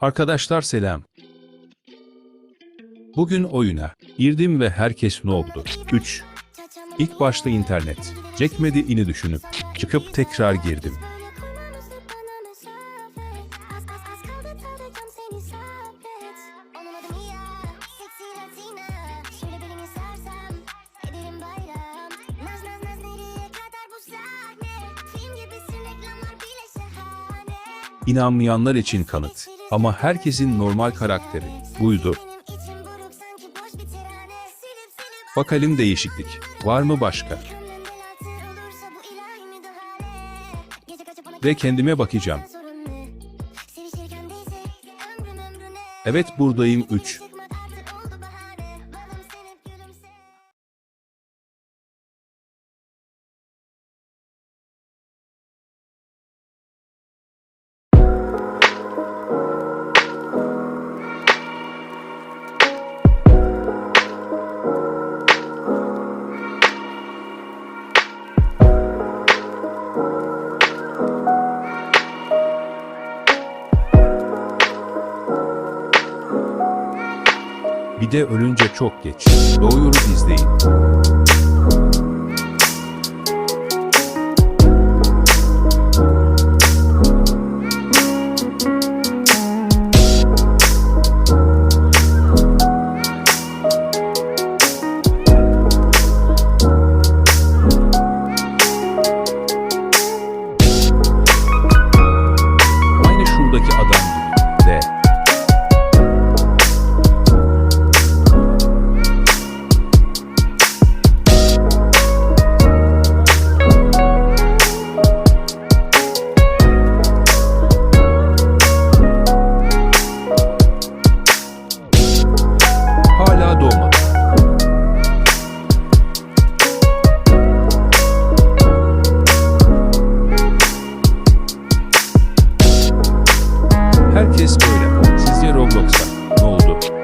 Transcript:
Arkadaşlar selam. Bugün oyuna girdim ve herkes ne oldu? 3. İlk başta internet. Çekmedi ini düşünüp çıkıp tekrar girdim. İnanmayanlar için kanıt. Ama herkesin normal karakteri buydu. Bakalım değişiklik. Var mı başka? Ve kendime bakacağım. Evet buradayım 3. Bir de ölünce çok geç. Doğuyoruz izleyin. Aynı şuradaki adam gibi. Herkes böyle. Sizce Roblox'a ne oldu?